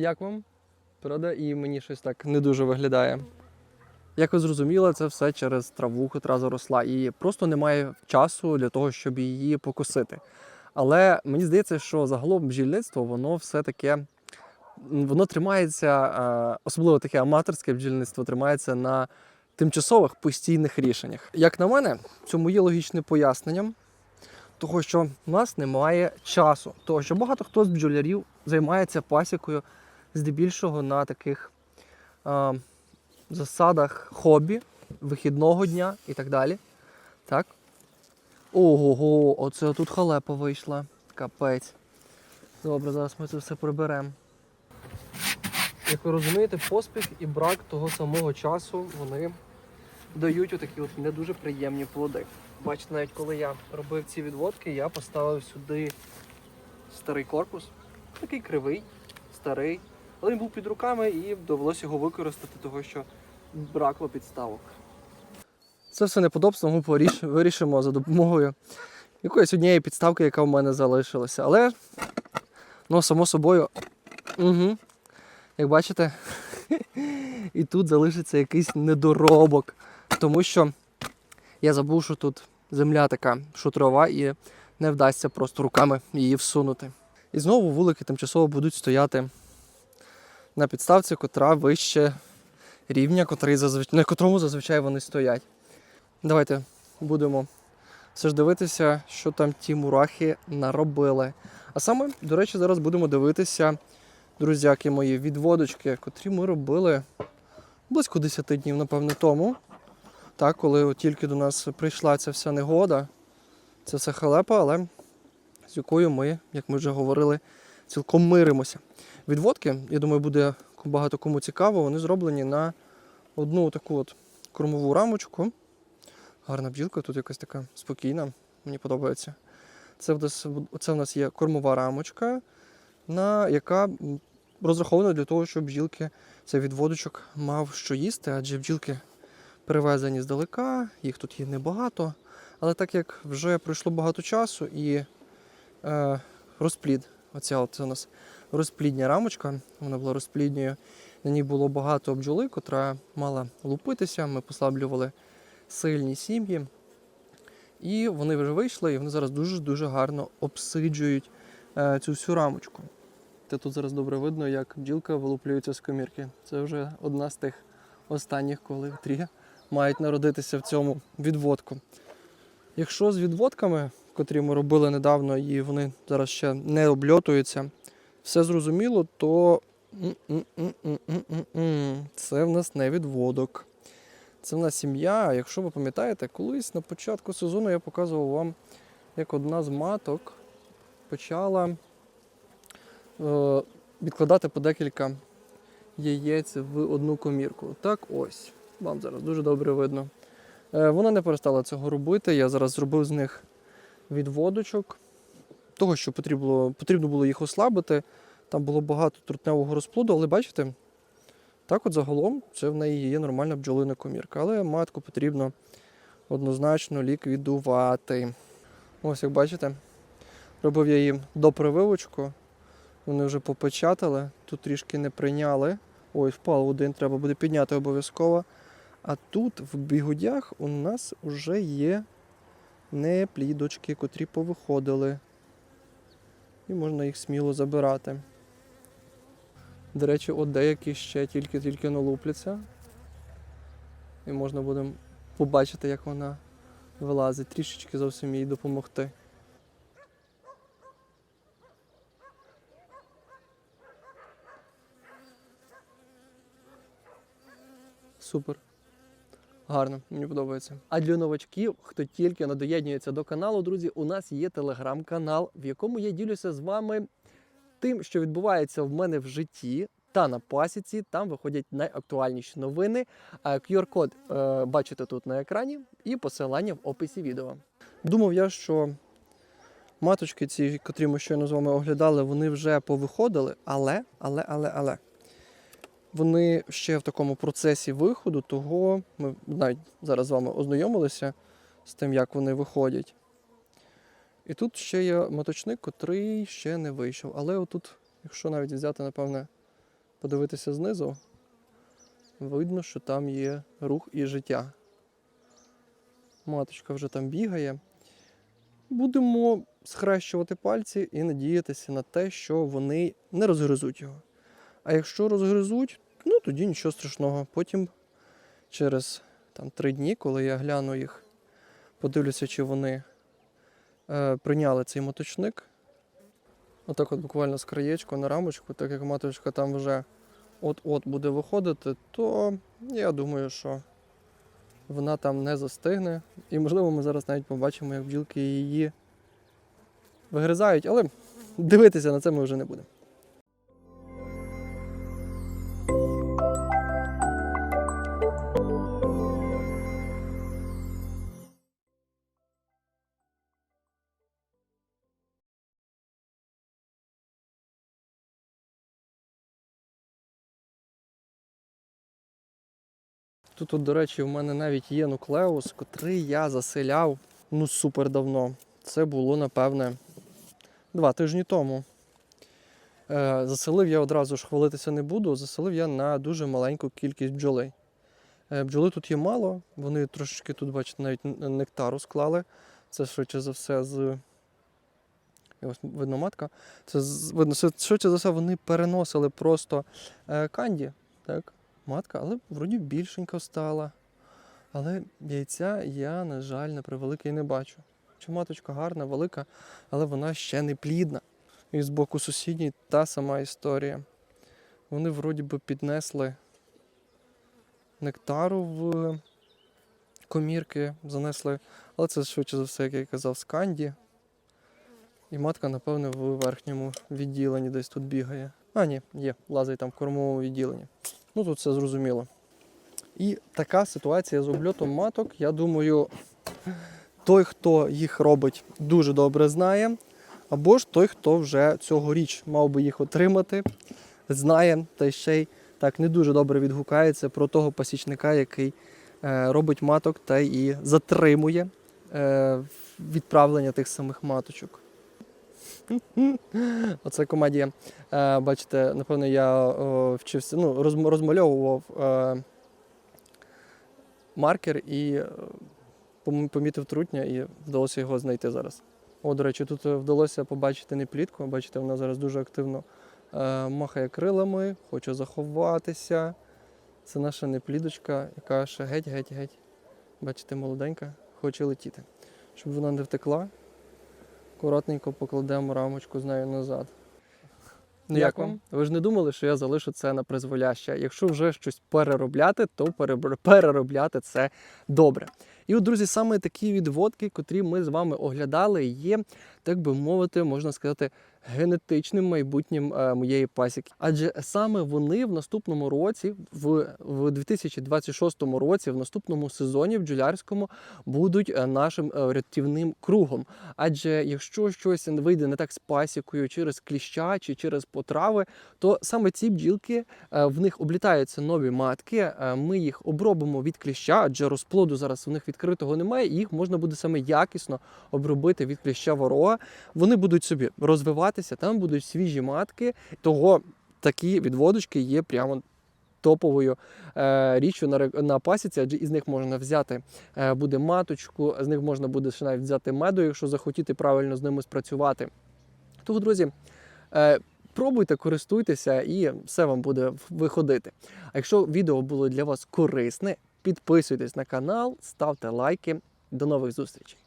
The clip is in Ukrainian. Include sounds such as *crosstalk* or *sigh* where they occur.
Як вам? Правда? І мені щось так не дуже виглядає. Як ви зрозуміли, це все через траву, котра заросла, і просто немає часу для того, щоб її покосити. Але мені здається, що загалом бджільництво, воно все таке воно тримається, е, особливо таке аматорське бджільництво, тримається на тимчасових постійних рішеннях. Як на мене, цьому є логічне пояснення, того, що в нас немає часу, того, що багато хто з бджолярів займається пасікою здебільшого на таких е, засадах хобі, вихідного дня і так далі. Так. Ого, оце тут халепа вийшла. Капець. Добре, зараз ми це все приберемо. Як ви розумієте, поспіх і брак того самого часу вони дають отакі от не дуже приємні плоди. Бачите, навіть коли я робив ці відводки, я поставив сюди старий корпус, такий кривий, старий, але він був під руками і довелося його використати, того що бракло підставок. Це все неподобство ми поріш- вирішимо за допомогою якоїсь однієї підставки, яка в мене залишилася. Але, ну, само собою, угу, як бачите, *laughs* і тут залишиться якийсь недоробок. Тому що я забув, що тут земля така шутрова і не вдасться просто руками її всунути. І знову вулики тимчасово будуть стояти на підставці, котра вище рівня, котрий зазвич... на котрому зазвичай вони стоять. Давайте будемо все ж дивитися, що там ті мурахи наробили. А саме, до речі, зараз будемо дивитися, друзяки мої, відводочки, котрі ми робили близько 10 днів, напевно, тому. Так, коли тільки до нас прийшла ця вся негода, це все халепа, але з якою ми, як ми вже говорили, цілком миримося. Відводки, я думаю, буде багато кому цікаво, вони зроблені на одну таку от кормову рамочку. Гарна бджілка, тут якась така спокійна, мені подобається. Це в нас, це в нас є кормова рамочка, на, яка розрахована для того, щоб бджілки цей відводочок мав що їсти, адже бджілки привезені здалека, їх тут є небагато. Але так як вже пройшло багато часу і е, розплід, оця от у нас розплідня рамочка, вона була розплідньою, на ній було багато бджоли, котра мала лупитися. Ми послаблювали сильні сім'ї. І вони вже вийшли, і вони зараз дуже-дуже гарно обсиджують е, цю всю рамочку. Те тут зараз добре видно, як бджілка вилуплюється з комірки. Це вже одна з тих останніх, коли трі мають народитися в цьому відводку. Якщо з відводками, котрі ми робили недавно, і вони зараз ще не обльотуються, все зрозуміло, то це в нас не відводок. Це в нас сім'я. Якщо ви пам'ятаєте, колись на початку сезону я показував вам, як одна з маток почала е, відкладати по декілька яєць в одну комірку. Так ось, вам зараз дуже добре видно. Е, вона не перестала цього робити. Я зараз зробив з них відводочок. Того, що потрібно, потрібно було їх ослабити. Там було багато трутневого розплоду, але бачите, так от загалом це в неї є нормальна бджолина комірка. Але матку потрібно однозначно ліквідувати. Ось як бачите, робив я їм допрививочку. Вони вже попечатали, тут трішки не прийняли. Ой, впав один, треба буде підняти обов'язково. А тут в бігудях у нас вже є не плідочки, котрі повиходили. І можна їх сміло забирати. До речі, от деякі ще тільки-тільки налупляться. І можна буде побачити, як вона вилазить, трішечки зовсім їй допомогти. Супер. Гарно, мені подобається. А для новачків, хто тільки надоєднюється до каналу, друзі, у нас є телеграм-канал, в якому я ділюся з вами тим, що відбувається в мене в житті та на пасіці. Там виходять найактуальніші новини. QR-код е, бачите тут на екрані і посилання в описі відео. Думав я, що маточки, ці, котрі ми щойно з вами оглядали, вони вже повиходили, але, але, але, але. Вони ще в такому процесі виходу, того ми навіть зараз з вами ознайомилися з тим, як вони виходять. І тут ще є моточник, котрий ще не вийшов. Але отут, якщо навіть взяти, напевне, подивитися знизу, видно, що там є рух і життя. Маточка вже там бігає. Будемо схрещувати пальці і надіятися на те, що вони не розгризуть його. А якщо розгризуть, ну тоді нічого страшного. Потім через там, три дні, коли я гляну їх, подивлюся, чи вони е, прийняли цей моточник. Отак от буквально з краєчку на рамочку, так як маточка там вже от-от буде виходити, то я думаю, що вона там не застигне. І можливо ми зараз навіть побачимо, як бджілки її вигризають, але дивитися на це ми вже не будемо. Тут, от, до речі, в мене навіть є нуклеус, котрий я заселяв ну супер давно. Це було, напевне, два тижні тому. Е, заселив я одразу ж хвалитися не буду, заселив я на дуже маленьку кількість бджолей. Е, бджоли тут є мало, вони трошечки тут, бачите, навіть нектару склали. Це швидше за все з. Ось видно матка. Це видно, швидше за все вони переносили просто е, канді. Так? Матка, але вроді більшенько стала. Але яйця я, на жаль, на превеликий не бачу. Чи маточка гарна, велика, але вона ще не плідна. І з боку сусідній та сама історія. Вони вроді би піднесли нектару в комірки, занесли, але це швидше за все, як я казав, з канді. І матка, напевне, в верхньому відділенні десь тут бігає. А, ні, є, лазить там в кормовому відділенні. Ну тут все зрозуміло. І така ситуація з обльотом маток, я думаю, той, хто їх робить, дуже добре знає. Або ж той, хто вже цьогоріч мав би їх отримати, знає та ще й так не дуже добре відгукається про того пасічника, який е, робить маток та і затримує е, відправлення тих самих маточок. *laughs* Оце комедія. Е, бачите, напевно, я о, вчився, ну, розм- розмальовував е, маркер і е, помітив трутня і вдалося його знайти зараз. О, до речі, тут е, вдалося побачити неплітку. Бачите, вона зараз дуже активно е, махає крилами, хоче заховатися. Це наша неплідочка, яка ще геть-геть-геть. Бачите, молоденька, хоче летіти. Щоб вона не втекла, акуратненько покладемо рамочку з нею назад. Ну, як вам? Ви ж не думали, що я залишу це на призволяще. Якщо вже щось переробляти, то переробляти це добре. І от, друзі, саме такі відводки, котрі ми з вами оглядали, є, так би мовити, можна сказати, генетичним майбутнім е, моєї пасіки. Адже саме вони в наступному році, в, в 2026 році, в наступному сезоні в бджолярському будуть е, нашим е, рятівним кругом. Адже якщо щось вийде не так з пасікою через кліща чи через потрави, то саме ці бджілки в них облітаються нові матки. Ми їх обробимо від кліща, адже розплоду зараз у них відкритого немає. Їх можна буде саме якісно обробити від кліща ворога. Вони будуть собі розвиватися, там будуть свіжі матки. Того такі відводочки є прямо. Топовою е, річчю на, на пасіці, адже із них можна взяти е, буде маточку, з них можна буде ще навіть взяти меду, якщо захотіти правильно з ними спрацювати. Тому, друзі, е, пробуйте, користуйтеся і все вам буде виходити. А якщо відео було для вас корисне, підписуйтесь на канал, ставте лайки. До нових зустрічей!